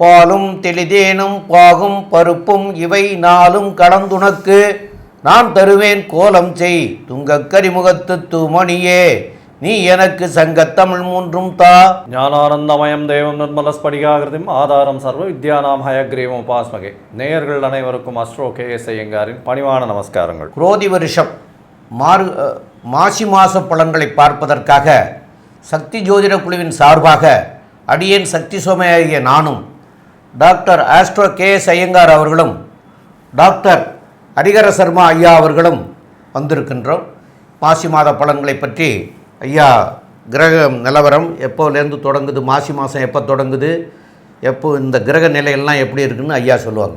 பாலும் தெளிதேனும் பாகும் பருப்பும் இவை நாளும் கலந்துனக்கு நான் தருவேன் கோலம் செய் துங்கக் கரிமுகத்து தூமணியே. நீ எனக்கு சங்கத்தமிழ் மூன்றும் தா. ஞானானந்தமயம் தேவம் நிர்மலஸ்படிகாகிருதிம் ஆதாரம் சர்வ வித்யானாம் ஹயக்ரீவம் உபாஸ்மகே. நேயர்கள் அனைவருக்கும் அஸ்ட்ரோ கே எஸ் ஐயங்காரின் பணிவான நமஸ்காரங்கள். குரோதி வருஷம் மாறு மாசி மாச பலன்களை பார்ப்பதற்காக சக்தி ஜோதிட குழுவின் சார்பாக அடியேன் சக்தி சோமையாகிய நானும் doctor astro K S Iyengar அவர்களும் டாக்டர் ஹரிகர சர்மா ஐயா அவர்களும் வந்திருக்கின்றோம். மாசி மாத பலன்களை பற்றி ஐயா கிரக நிலவரம் எப்போலேருந்து தொடங்குது மாசி மாதம் எப்போ தொடங்குது எப்போ இந்த கிரக நிலையெல்லாம் எப்படி இருக்குன்னு ஐயா சொல்லுவாங்க.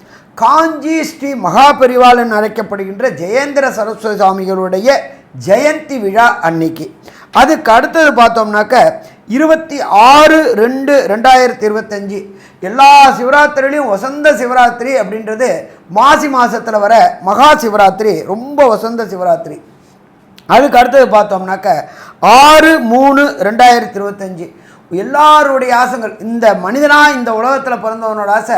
காஞ்சி ஸ்ரீ மகாபரிவாளன் அழைக்கப்படுகின்ற ஜெயேந்திர சரஸ்வதி சுவாமிகளுடைய ஜெயந்தி விழா அன்னைக்கு. அதுக்கு அடுத்தது பார்த்தோம்னாக்க இருபத்தி ஆறு ரெண்டு ரெண்டாயிரத்தி இருபத்தஞ்சி. எல்லா சிவராத்திரிலையும் வசந்த சிவராத்திரி அப்படின்றது மாசி மாதத்தில் வர மகா சிவராத்திரி ரொம்ப வசந்த சிவராத்திரி. அதுக்கு அடுத்தது பார்த்தோம்னாக்க ஆறு மூணு ரெண்டாயிரத்தி இருபத்தஞ்சி. எல்லாருடைய ஆசைகள் இந்த மனிதனாக இந்த உலகத்தில் பிறந்தவனோட ஆசை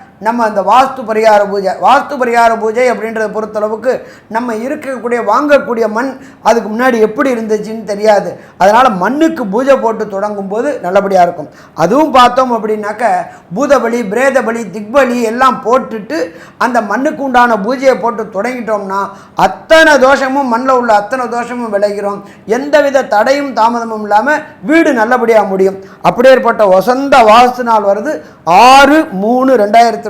நம்ம அந்த வாஸ்து பரிகார பூஜை வாஸ்து பரிகார பூஜை அப்படின்றத பொறுத்தளவுக்கு நம்ம இருக்கக்கூடிய வாங்கக்கூடிய மண் அதுக்கு முன்னாடி எப்படி இருந்துச்சுன்னு தெரியாது. அதனால் மண்ணுக்கு பூஜை போட்டு தொடங்கும் போது நல்லபடியாக இருக்கும். அதுவும் பார்த்தோம் அப்படின்னாக்க பூதபலி பிரேதபலி திக்பலி எல்லாம் போட்டுட்டு அந்த மண்ணுக்கு உண்டான பூஜையை போட்டு தொடங்கிட்டோம்னா அத்தனை தோஷமும் மண்ணில் உள்ள அத்தனை தோஷமும் விளைகிறோம். எந்தவித தடையும் தாமதமும் இல்லாமல் வீடு நல்லபடியாக முடியும். அப்படியேற்பட்ட வசந்த வாஸ்து நாள் வருது. ஆறு மூணு ரெண்டாயிரத்தி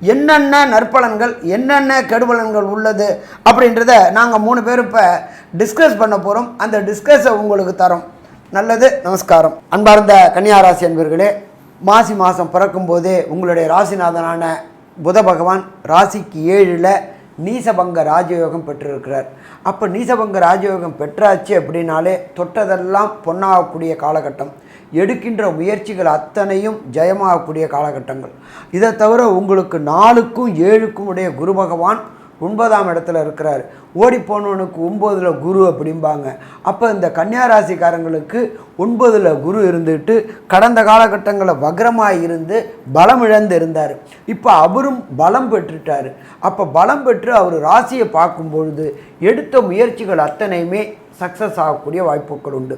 என்னென்ன நற்பலன்கள் என்னென்ன கெடுபலன்கள் உள்ளது அப்படின்றத நாங்கள் மூணு பேர் இப்போ டிஸ்கஸ் பண்ண போகிறோம் அந்த டிஸ்கஸை உங்களுக்கு தரோம். நல்லது நமஸ்காரம். அன்பார்ந்த கன்னியாராசி அன்பர்களே மாசி மாதம் பிறக்கும்போதே உங்களுடைய ராசிநாதனான புத பகவான் ராசிக்கு ஏழில் நீசபங்க ராஜயோகம் பெற்றிருக்கிறார். அப்போ நீசபங்க ராஜயோகம் பெற்றாச்சு அப்படின்னாலே தொட்டதெல்லாம் பொன்னாகக்கூடிய காலகட்டம். எடுக்கின்ற முயற்சிகள் அத்தனையும் ஜெயமாகக்கூடிய காலகட்டங்கள். இதை தவிர உங்களுக்கு நாலுக்கும் ஏழுக்கும் உடைய குரு பகவான் ஒன்பதாம் இடத்துல இருக்கிறார். ஓடி போனவனுக்கு ஒம்போதில் குரு அப்படிம்பாங்க. அப்போ இந்த கன்னியாராசிக்காரங்களுக்கு ஒன்பதில் குரு இருந்துட்டு கடந்த காலகட்டங்களில் வக்ரமாக இருந்து பலம் இழந்து இருந்தார். இப்போ அவரும் பலம் பெற்றுட்டார். அப்போ பலம் பெற்று அவர் ராசியை பார்க்கும்பொழுது எடுத்த முயற்சிகள் அத்தனையுமே சக்ஸஸ் ஆகக்கூடிய வாய்ப்புகள் உண்டு.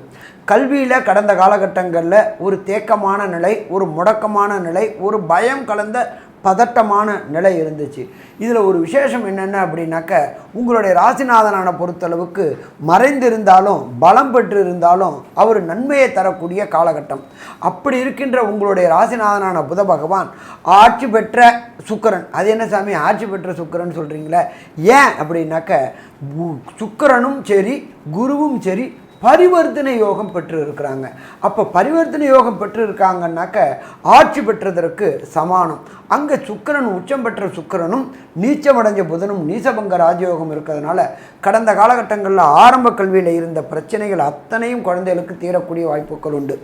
கல்வியில் கடந்த காலகட்டங்களில் ஒரு தேக்கமான நிலை ஒரு முடக்கமான நிலை ஒரு பயம் கலந்த பதட்டமான நிலை இருந்துச்சு. இதில் ஒரு விசேஷம் என்னென்ன அப்படின்னாக்க உங்களுடைய ராசிநாதனான பொறுத்தளவுக்கு மறைந்திருந்தாலும் பலம் பெற்று இருந்தாலும் அவர் நன்மையை தரக்கூடிய காலகட்டம். அப்படி இருக்கின்ற உங்களுடைய ராசிநாதனான புத பகவான் ஆட்சி பெற்ற சுக்கரன். அது என்ன சாமி? ஆட்சி பெற்ற சுக்கிரன் சொல்கிறீங்களே ஏன் அப்படின்னாக்க சுக்கரனும் சுக்கிரனும் சரி குருவும் சரி பரிவர்த்தனை யோகம் பெற்று இருக்கிறாங்க அப்போ பரிவர்த்தனை யோகம் பெற்று இருக்காங்கன்னாக்க ஆட்சி பெற்றதற்கு சமானம். அங்கே சுக்கிரன் உச்சம் பெற்ற சுக்கிரனும் நீச்சமடைஞ்ச புதனும் நீசபங்க ராஜயோகம் இருக்கிறதுனால கடந்த காலகட்டங்களில் ஆரம்ப கல்வியில் இருந்த பிரச்சனைகள் அத்தனையும் குழந்தைகளுக்கு தீரக்கூடிய வாய்ப்புகள் உண்டு.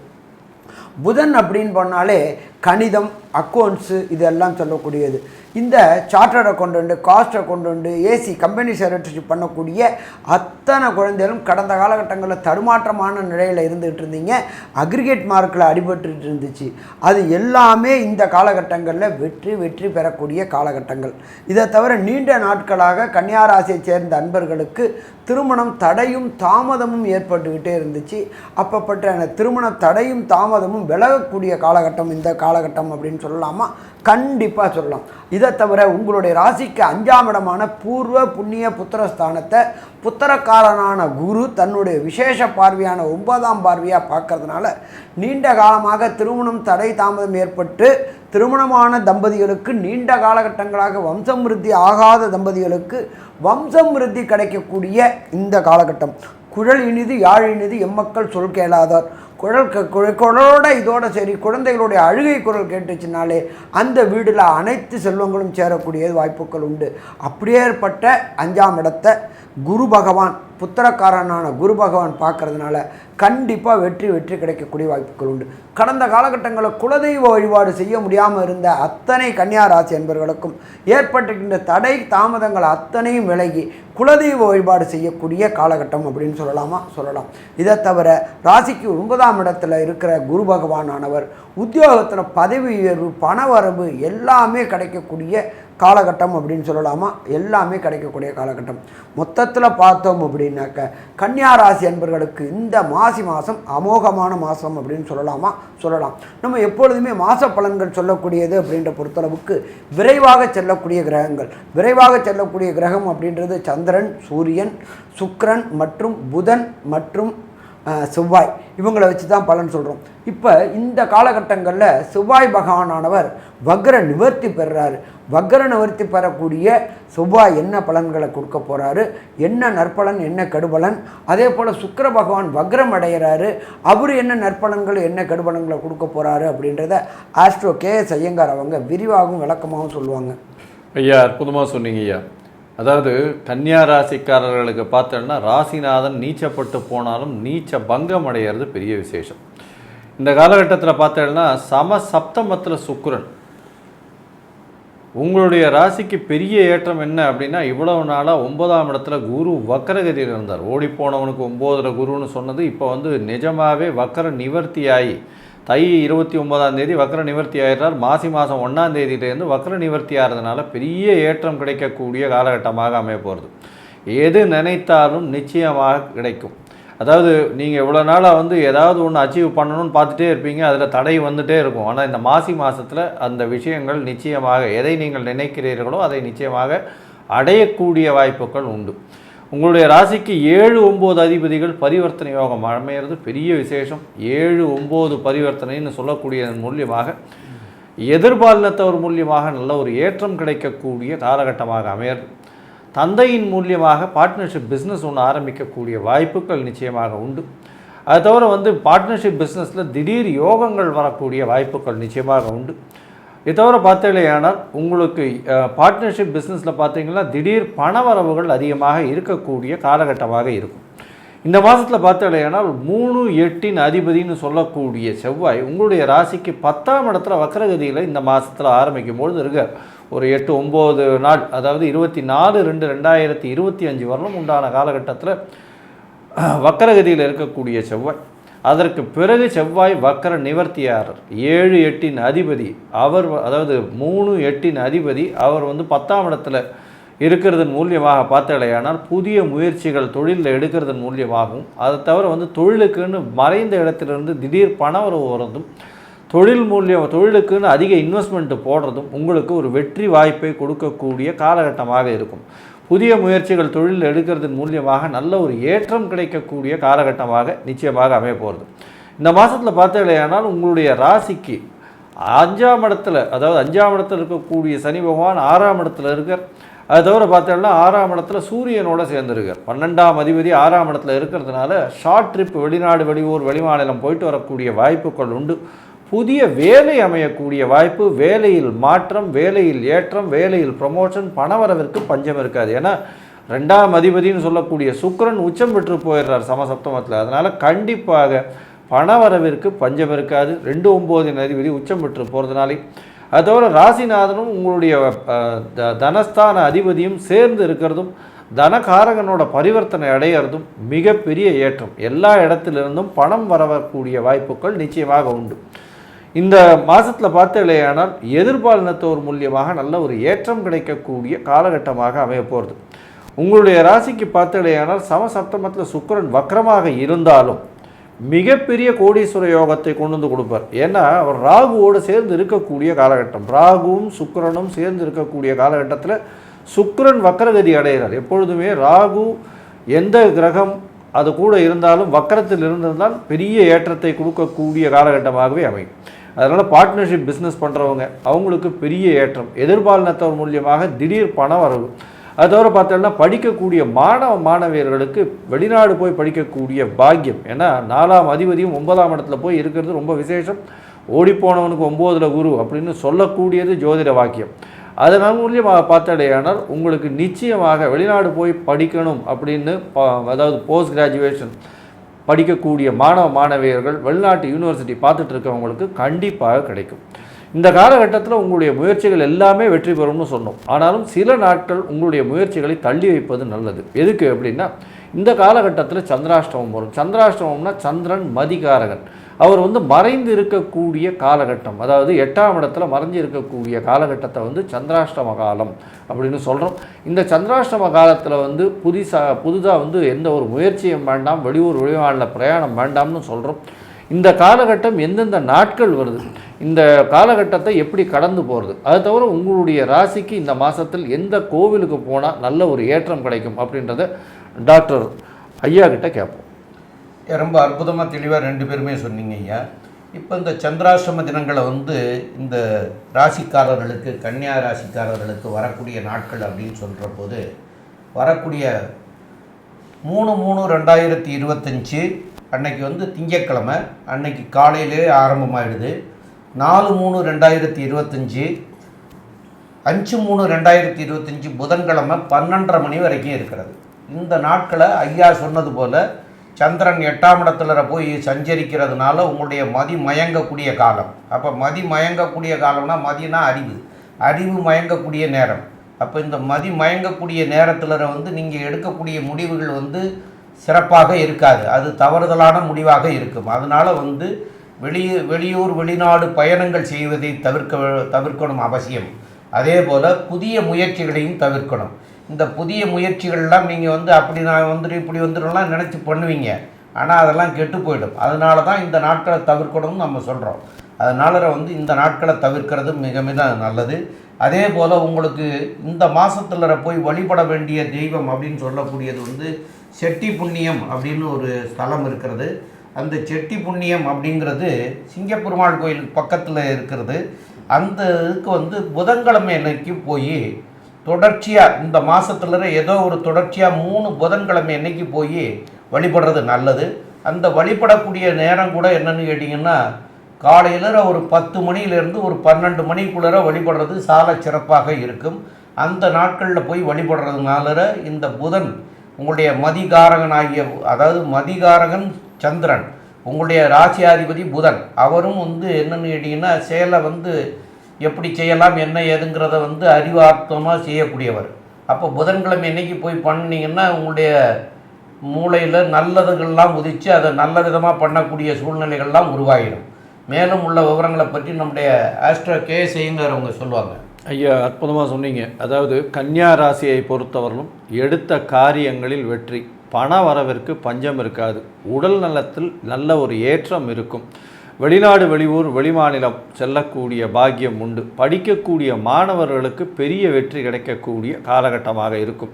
புதன் அப்படின்னு பண்ணாலே கணிதம் அக்கௌண்ட்ஸு இதெல்லாம் சொல்லக்கூடியது. இந்த chartered account cost account AC company secretaryship பண்ணக்கூடிய அத்தனை குழந்தைகளும் கடந்த காலகட்டங்களில் தடுமாற்றமான நிலையில் இருந்துகிட்டு இருந்தீங்க. அக்ரிகேட் மார்க்கில் அடிபட்டு இருந்துச்சு. அது எல்லாமே இந்த காலகட்டங்களில் வெற்றி வெற்றி பெறக்கூடிய காலகட்டங்கள். இதை தவிர நீண்ட நாட்களாக கன்னியாராசியை சேர்ந்த அன்பர்களுக்கு திருமணம் தடையும் தாமதமும் ஏற்பட்டுக்கிட்டே இருந்துச்சு. அப்பப்பட்ட அந்த திருமண தடையும் தாமதமும் விலகக்கூடிய காலகட்டம் இந்த காலகட்டம் அப்படின்னு சொல்லலாமா? கண்டிப்பாக சொல்லலாம். இதை தவிர உங்களுடைய ராசிக்கு அஞ்சாம் இடமான பூர்வ புண்ணிய புத்திரஸ்தானத்தை புத்திரக்காரனான குரு தன்னுடைய விசேஷ பார்வையான ஒன்பதாம் பார்வையாக பார்க்கறதுனால நீண்ட காலமாக திருமணம் தடை தாமதம் ஏற்பட்டு திருமணமான தம்பதிகளுக்கு நீண்ட காலகட்டங்களாக வம்சம் விருத்தி ஆகாத தம்பதிகளுக்கு வம்சம் விருத்தி கிடைக்கக்கூடிய இந்த காலகட்டம். குழல் இனிது யாழ் இனிது எம்மக்கள் சொல் கேளாதார். குழல் க- குழ- குழலோட இதோட சரி குழந்தைகளுடைய அழுகை குரல் கேட்டுச்சுனாலே அந்த வீடில் அனைத்து செல்வங்களும் சேரக்கூடிய வாய்ப்புகள் உண்டு. அப்படியேற்பட்ட அஞ்சாம் இடத்தை குரு பகவான் புத்திரக்காரனான குரு பகவான் பார்க்கறதுனால கண்டிப்பாக வெற்றி வெற்றி கிடைக்கக்கூடிய வாய்ப்புகள் உண்டு. கடந்த காலகட்டங்களில் குலதெய்வ வழிபாடு செய்ய முடியாமல் இருந்த அத்தனை கன்னியா ராசி என்பவர்களுக்கும் ஏற்பட்டிருக்கின்ற தடை தாமதங்கள் அத்தனையும் விலகி குலதெய்வ வழிபாடு செய்யக்கூடிய காலகட்டம் அப்படின்னு சொல்லலாமா? சொல்லலாம். இதை தவிர ராசிக்கு ஒன்பதாம் இடத்துல இருக்கிற குரு பகவானானவர் உத்தியோகத்தில் பதவி உயர்வு பணவரவு எல்லாமே கிடைக்கக்கூடிய காலகட்டம் அப்படின்னு சொல்லலாமா? எல்லாமே கிடைக்கக்கூடிய காலகட்டம். மொத்தத்தில் பார்த்தோம் அப்படின்னாக்க கன்னியா ராசி என்பவர்களுக்கு இந்த மாசி மாதம் அமோகமான மாதம் அப்படின்னு சொல்லலாமா? சொல்லலாம். நம்ம எப்பொழுதுமே மாத பலன்கள் சொல்லக்கூடியது அப்படின்ற பொறுத்தளவுக்கு விரைவாக செல்லக்கூடிய கிரகங்கள். விரைவாக செல்லக்கூடிய கிரகம் அப்படின்றது சந்திரன் சூரியன் சுக்ரன் மற்றும் புதன் மற்றும் செவ்வாய். இவங்களை வச்சு தான் பலன் சொல்கிறோம் இப்போ இந்த காலகட்டங்களில் செவ்வாய் பகவானானவர் வக்ர நிவர்த்தி பெறுறாரு வக்ர நிவர்த்தி பெறக்கூடிய செவ்வாய் என்ன பலன்களை கொடுக்க போகிறாரு என்ன நற்பலன் என்ன கெடுபலன்? அதே போல் சுக்கர பகவான் வக்ரம் அடைகிறாரு அவர் என்ன நற்பலன்கள் என்ன கெடுபலன்களை கொடுக்க போகிறாரு அப்படின்றத ஆஸ்ட்ரோ கே எஸ் ஐயங்கார் அவங்க விரிவாகவும் விளக்கமாகவும் சொல்லுவாங்க. ஐயா அற்புதமாக சொன்னீங்க ஐயா. அதாவது கன்னியா ராசிக்காரர்களுக்கு பார்த்தோன்னா ராசிநாதன் நீச்சப்பட்டு போனாலும் நீச்ச பங்கம் அடையிறது பெரிய விசேஷம். இந்த காலகட்டத்தில் பார்த்தோன்னா சம சப்தமத்தில் சுக்கரன். உங்களுடைய ராசிக்கு பெரிய ஏற்றம் என்ன அப்படின்னா இவ்வளவு நாளாக ஒன்பதாம் இடத்துல குரு வக்கரகதியில் இருந்தார். ஓடிப்போனவனுக்கு ஒம்போதில் குருன்னு சொன்னது இப்போ வந்து நிஜமாகவே வக்கர நிவர்த்தியாகி தை இருபத்தி ஒன்பதாம் தேதி வக்ர நிவர்த்தி ஆகிறார் மாசி மாதம் ஒன்றாம் தேதியிலேருந்து வக்ர நிவர்த்தி ஆகிறதுனால பெரிய ஏற்றம் கிடைக்கக்கூடிய காலகட்டமாக அமைய போகிறது எது நினைத்தாலும் நிச்சயமாக கிடைக்கும். அதாவது நீங்கள் இவ்வளோ நாளாக வந்து ஏதாவது ஒன்று அச்சீவ் பண்ணணும்னு பார்த்துட்டே இருப்பீங்க. அதில் தடை வந்துட்டே இருக்கும். ஆனால் இந்த மாசி மாதத்தில் அந்த விஷயங்கள் நிச்சயமாக எதை நீங்கள் நினைக்கிறீர்களோ அதை நிச்சயமாக அடையக்கூடிய வாய்ப்புகள் உண்டு. உங்களுடைய ராசிக்கு ஏழு ஒம்பது அதிபதிகள் பரிவர்த்தனை யோகம். அமையிறது பெரிய விசேஷம். ஏழு ஒம்பது பரிவர்த்தனைன்னு சொல்லக்கூடியதன் மூலியமாக எதிர்பாலினத்தவர் மூலியமாக நல்ல ஒரு ஏற்றம் கிடைக்கக்கூடிய காலகட்டமாக அமையிறது தந்தையின் மூலியமாக பார்ட்னர்ஷிப் பிஸ்னஸ் ஒன்று ஆரம்பிக்கக்கூடிய வாய்ப்புகள் நிச்சயமாக உண்டு. அது தவிர வந்து பார்ட்னர்ஷிப் பிஸ்னஸில் திடீர் யோகங்கள் வரக்கூடிய வாய்ப்புகள் நிச்சயமாக உண்டு. இது தவிர பார்த்தீங்களேயானால் உங்களுக்கு பார்ட்னர்ஷிப் பிஸ்னஸில் பார்த்தீங்கன்னா திடீர் பணவரவுகள் அதிகமாக இருக்கக்கூடிய காலகட்டமாக இருக்கும். இந்த மாதத்தில் பார்த்தீங்களேயானால் மூணு எட்டின் அதிபதின்னு சொல்லக்கூடிய செவ்வாய் உங்களுடைய ராசிக்கு பத்தாம் இடத்துல வக்கரகதியில் இந்த மாதத்தில் ஆரம்பிக்கும் பொழுது இருக்க ஒரு எட்டு ஒம்பது நாள் அதாவது இருபத்தி நாலு ரெண்டு ரெண்டாயிரத்தி இருபத்தி அஞ்சு வரலும் உண்டான காலகட்டத்தில் வக்கரகதியில் இருக்கக்கூடிய செவ்வாய். அதற்கு பிறகு செவ்வாய் வக்கர நிவர்த்தியாரர் ஏழு எட்டின் அதிபதி. அவர் அதாவது மூணு எட்டின் அதிபதி. அவர் வந்து பத்தாம் இடத்துல இருக்கிறதன் மூலியமாக பார்த்தாலேயானால் புதிய முயற்சிகள் தொழிலில் எடுக்கிறதன் மூலியமாகவும் அதை தவிர வந்து தொழிலுக்குன்னு மறைந்த இடத்திலிருந்து திடீர் பணவரவு வரதும் தொழில் மூலியம் தொழிலுக்குன்னு அதிக இன்வெஸ்ட்மெண்ட் போடுறதும் உங்களுக்கு ஒரு வெற்றி வாய்ப்பை கொடுக்கக்கூடிய காலகட்டமாக இருக்கும். புதிய முயற்சிகள் தொழில் எடுக்கிறதன் மூலியமாக நல்ல ஒரு ஏற்றம் கிடைக்கக்கூடிய காலகட்டமாக நிச்சயமாக அமைய போகிறது இந்த மாதத்தில் பார்த்தீங்களேயானால் உங்களுடைய ராசிக்கு அஞ்சாம் இடத்துல அதாவது அஞ்சாம் இடத்துல இருக்கக்கூடிய சனி பகவான் ஆறாம் இடத்துல இருக்கார். அது தவிர பார்த்தோம்னா ஆறாம் இடத்துல சூரியனோட சேர்ந்துருக்கார். பன்னெண்டாம் அதிபதி ஆறாம் இடத்துல இருக்கிறதுனால ஷார்ட் ட்ரிப் வெளிநாடு வெளியூர் வெளிமாநிலம் போயிட்டு வரக்கூடிய வாய்ப்புகள் உண்டு. புதிய வேலை அமையக்கூடிய வாய்ப்பு வேலையில் மாற்றம் வேலையில் ஏற்றம் வேலையில் ப்ரமோஷன் பணவரவிற்கு பஞ்சம் இருக்காது. ஏன்னா ரெண்டாம் அதிபதினு சொல்லக்கூடிய சுக்கரன் உச்சம் பெற்று போயிடுறார் சமசப்தமத்தில். அதனால் கண்டிப்பாக பணவரவிற்கு பஞ்சம் இருக்காது. ரெண்டு ஒம்போதின் அதிபதி உச்சம் பெற்று போகிறதுனாலே அது தவிர ராசிநாதனும் உங்களுடைய தனஸ்தான அதிபதியும் சேர்ந்து இருக்கிறதும் தனகாரகனோட பரிவர்த்தனை அடையிறதும் மிகப்பெரிய ஏற்றம். எல்லா இடத்திலிருந்தும் பணம் வரக்கூடிய வாய்ப்புகள் நிச்சயமாக உண்டு. இந்த மாதத்தில் பார்த்தீங்களேயானால் எதிர்பாலினத்தோர் மூலியமாக நல்ல ஒரு ஏற்றம் கிடைக்கக்கூடிய காலகட்டமாக அமைய போகிறது உங்களுடைய ராசிக்கு பார்த்தீங்களேயானால் சமசப்தமத்தில் சுக்கரன் வக்கரமாக இருந்தாலும் மிகப்பெரிய கோடீஸ்வர யோகத்தை கொண்டு வந்து கொடுப்பார். ஏன்னா அவர் ராகுவோடு சேர்ந்து இருக்கக்கூடிய காலகட்டம். ராகுவும் சுக்கரனும் சேர்ந்து இருக்கக்கூடிய காலகட்டத்தில் சுக்கரன் வக்கரகதி அடைகிறார். எப்பொழுதுமே ராகு எந்த கிரகம் அது கூட இருந்தாலும் வக்கரத்தில் இருந்திருந்தால் பெரிய ஏற்றத்தை கொடுக்கக்கூடிய காலகட்டமாகவே அமையும். அதனால் பார்ட்னர்ஷிப் பிஸ்னஸ் பண்ணுறவங்க அவங்களுக்கு பெரிய ஏற்றம். எதிர்பாலினத்தவர் மூலியமாக திடீர் பண வரவு. அது தவிர பார்த்தோம்னா படிக்கக்கூடிய மாணவ மாணவியர்களுக்கு வெளிநாடு போய் படிக்கக்கூடிய பாக்கியம். ஏன்னா நாலாம் அதிபதியும் ஒன்பதாம் இடத்துல போய் இருக்கிறது ரொம்ப விசேஷம். ஓடிப்போனவனுக்கு ஒம்போதில் குரு அப்படின்னு சொல்லக்கூடியது ஜோதிட வாக்கியம் அதன் மூலியமாக பார்த்தடையானால் உங்களுக்கு நிச்சயமாக வெளிநாடு போய் படிக்கணும் அப்படின்னு அதாவது போஸ்ட் கிராஜுவேஷன் படிக்கக்கூடிய மாணவ மாணவியர்கள் வெளிநாட்டு யூனிவர்சிட்டி பார்த்துட்டு இருக்கவங்களுக்கு கண்டிப்பாக கிடைக்கும். இந்த காலகட்டத்தில் உங்களுடைய முயற்சிகள் எல்லாமே வெற்றி பெறும்னு சொன்னோம். ஆனாலும் சில நாட்கள் உங்களுடைய முயற்சிகளை தள்ளி வைப்பது நல்லது. எதுக்கு அப்படின்னா இந்த காலகட்டத்தில் சந்திராஷ்டமம் வரும். சந்திராஷ்டமம்னா சந்திரன் மதிகாரகன். அவர் வந்து மறைந்து இருக்கக்கூடிய காலகட்டம் அதாவது எட்டாம் இடத்துல மறைஞ்சு இருக்கக்கூடிய காலகட்டத்தை வந்து சந்திராஷ்டம காலம் அப்படின்னு சொல்கிறோம் இந்த சந்திராஷ்டம காலத்தில் வந்து புதுசாக புதுதாக வந்து எந்த ஒரு முயற்சியும் வேண்டாம் வெளியூர் வெளிமாநில பிரயாணம் வேண்டாம்னு சொல்கிறோம் இந்த காலகட்டம் எந்தெந்த நாட்கள் வருது இந்த காலகட்டத்தை எப்படி கடந்து போகிறது அது தவிர உங்களுடைய ராசிக்கு இந்த மாதத்தில் எந்த கோவிலுக்கு போனால் நல்ல ஒரு ஏற்றம் கிடைக்கும் அப்படின்றத டாக்டர் ஐயா கிட்ட கேட்போம். ரொம்ப அற்புதமாக தெளிவாக ரெண்டு பேருமே சொன்னீங்க ஐயா. இப்போ இந்த சந்திராசிரம தினங்களை வந்து இந்த ராசிக்காரர்களுக்கு கன்னியா ராசிக்காரர்களுக்கு வரக்கூடிய நாட்கள் அப்படின்னு சொல்கிற போது வரக்கூடிய மூணு மூணு ரெண்டாயிரத்தி இருபத்தஞ்சி அன்னைக்கு வந்து திங்கட்கிழமை அன்னைக்கு காலையிலே ஆரம்பமாயிடுது. நாலு மூணு ரெண்டாயிரத்தி இருபத்தஞ்சி அஞ்சு மூணு ரெண்டாயிரத்தி இருபத்தஞ்சி புதன்கிழமை பன்னெண்டரை மணி வரைக்கும் இருக்கிறது. இந்த நாட்களை ஐயா சொன்னது போல் சந்திரன் எட்டாம் இடத்துல போய் சஞ்சரிக்கிறதுனால உங்களுடைய மதி மயங்கக்கூடிய காலம். அப்போ மதி மயங்கக்கூடிய காலம்னா மதினா அறிவு. அறிவு மயங்கக்கூடிய நேரம். அப்போ இந்த மதி மயங்கக்கூடிய நேரத்தில் வந்து நீங்கள் எடுக்கக்கூடிய முடிவுகள் வந்து சிறப்பாக இருக்காது. அது தவறுதலான முடிவாக இருக்கும். அதனால் வந்து வெளியூர் வெளியூர் வெளிநாடு பயணங்கள் செய்வதை தவிர்க்க தவிர்க்கணும் அவசியம். அதே போல் புதிய முயற்சிகளையும் தவிர்க்கணும். இந்த புதிய முயற்சிகள்லாம் நீங்கள் வந்து அப்படி நான் வந்துட்டு இப்படி வந்துடும்லாம் நினச்சி பண்ணுவீங்க. ஆனால் அதெல்லாம் கெட்டு போயிடும். அதனால தான் இந்த நாட்களை தவிர்க்கணும்னு நம்ம சொல்கிறோம் அதனால வந்து இந்த நாட்களை தவிர்க்கிறது மிக மிக நல்லது. அதே போல் உங்களுக்கு இந்த மாதத்தில் போய் வழிபட வேண்டிய தெய்வம் அப்படின்னு சொல்லக்கூடியது வந்து செட்டி புண்ணியம் அப்படின்னு ஒரு ஸ்தலம் இருக்கிறது. அந்த செட்டி புண்ணியம் அப்படிங்கிறது சிங்கப்பெருமாள் கோயிலுக்கு பக்கத்தில் இருக்கிறது. அந்த இதுக்கு வந்து புதன்கிழமை அன்னைக்கு போய் தொடர்ச்சியாக இந்த மாதத்துல ஏதோ ஒரு தொடர்ச்சியாக மூணு புதன்கிழமை என்னைக்கு போய் வழிபடுறது நல்லது. அந்த வழிபடக்கூடிய நேரம் கூட என்னன்னு கேட்டிங்கன்னா காலையில் ஒரு பத்து மணியிலேருந்து ஒரு பன்னெண்டு மணிக்குள்ளே வழிபடுறது சால சிறப்பாக இருக்கும். அந்த நாட்களில் போய் வழிபடுறதுனால இந்த புதன் உங்களுடைய மதிகாரகனாகிய அதாவது மதிகாரகன் சந்திரன் உங்களுடைய ராசியாதிபதி புதன் அவரும் வந்து என்னென்னு கேட்டிங்கன்னா சேலை வந்து எப்படி செய்யலாம் என்ன ஏதுங்கிறத வந்து அறிவார்த்தமாக செய்யக்கூடியவர். அப்போ புதன்கிழமை என்னைக்கு போய் பண்ணிங்கன்னா உங்களுடைய மூளையில் நல்லதுகள்லாம் உதித்து அதை நல்ல விதமாக பண்ணக்கூடிய சூழ்நிலைகள்லாம் உருவாகிடும். மேலும் உள்ள விவரங்களை பற்றி நம்முடைய ஆஸ்ட்ரோ கே சொல்லுவாங்க. ஐயா அற்புதமாக சொன்னீங்க. அதாவது கன்னியா ராசியை பொறுத்தவரையிலும் எடுத்த காரியங்களில் வெற்றி. பண வரவிற்கு பஞ்சம் இருக்காது. உடல் நலத்தில் நல்ல ஒரு ஏற்றம் இருக்கும். வெளிநாடு வெளியூர் வெளிமாநிலம் செல்லக்கூடிய பாக்கியம் உண்டு. படிக்கக்கூடிய மாணவர்களுக்கு பெரிய வெற்றி கிடைக்கக்கூடிய காலகட்டமாக இருக்கும்.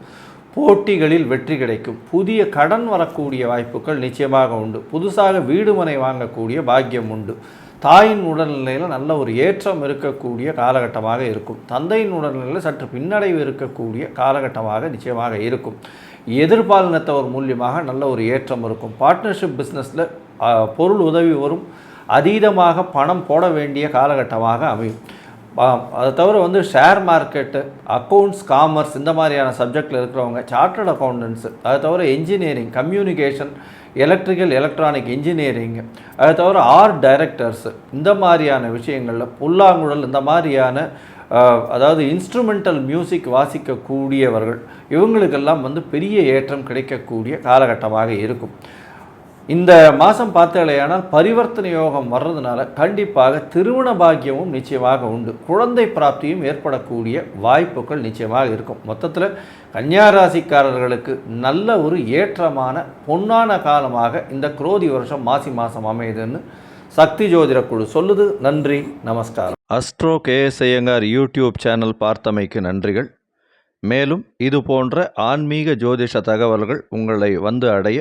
போட்டிகளில் வெற்றி கிடைக்கும். புதிய கடன் வரக்கூடிய வாய்ப்புகள் நிச்சயமாக உண்டு. புதுசாக வீடு மனை வாங்கக்கூடிய பாக்கியம் உண்டு. தாயின் உடல்நிலையில் நல்ல ஒரு ஏற்றம் இருக்கக்கூடிய காலகட்டமாக இருக்கும். தந்தையின் உடல்நிலையில் சற்று பின்னடைவு இருக்கக்கூடிய காலகட்டமாக நிச்சயமாக இருக்கும். எதிர்பாலினத்தவர் மூலியமாக நல்ல ஒரு ஏற்றம் இருக்கும். பார்ட்னர்ஷிப் பிஸ்னஸில் பொருள் உதவி வரும். அதீதமாக பணம் போட வேண்டிய காலகட்டமாக அமையும். அதை தவிர வந்து ஷேர் மார்க்கெட்டு அக்கௌண்ட்ஸ் காமர்ஸ் இந்த மாதிரியான சப்ஜெக்டில் இருக்கிறவங்க சார்ட்டர்ட் அக்கௌண்டன்ஸு அதை தவிர engineering communication electrical electronic engineering அதை தவிர ஆர்ட் டைரக்டர்ஸு இந்த மாதிரியான விஷயங்களில் புல்லாங்குழல் இந்த மாதிரியான அதாவது இன்ஸ்ட்ருமெண்டல் மியூசிக் வாசிக்கக்கூடியவர்கள் இவங்களுக்கெல்லாம் வந்து பெரிய ஏற்றம் கிடைக்கக்கூடிய காலகட்டமாக இருக்கும். இந்த மாதம் பார்த்தாலேயானால் பரிவர்த்தனை யோகம் வர்றதுனால கண்டிப்பாக திருமண பாக்கியமும் நிச்சயமாக உண்டு. குழந்தை பிராப்தியும் ஏற்படக்கூடிய வாய்ப்புகள் நிச்சயமாக இருக்கும். மொத்தத்தில் கன்னியாராசிக்காரர்களுக்கு நல்ல ஒரு ஏற்றமான பொன்னான காலமாக இந்த குரோதி வருஷம் மாசி மாதம் அமையுதுன்னு சக்தி ஜோதிட குழு சொல்லுது. நன்றி நமஸ்காரம். Astro KS Iyengar YouTube channel பார்த்தமைக்கு நன்றிகள். மேலும் இது போன்ற ஆன்மீக ஜோதிஷ தகவல்கள் உங்களை வந்து அடைய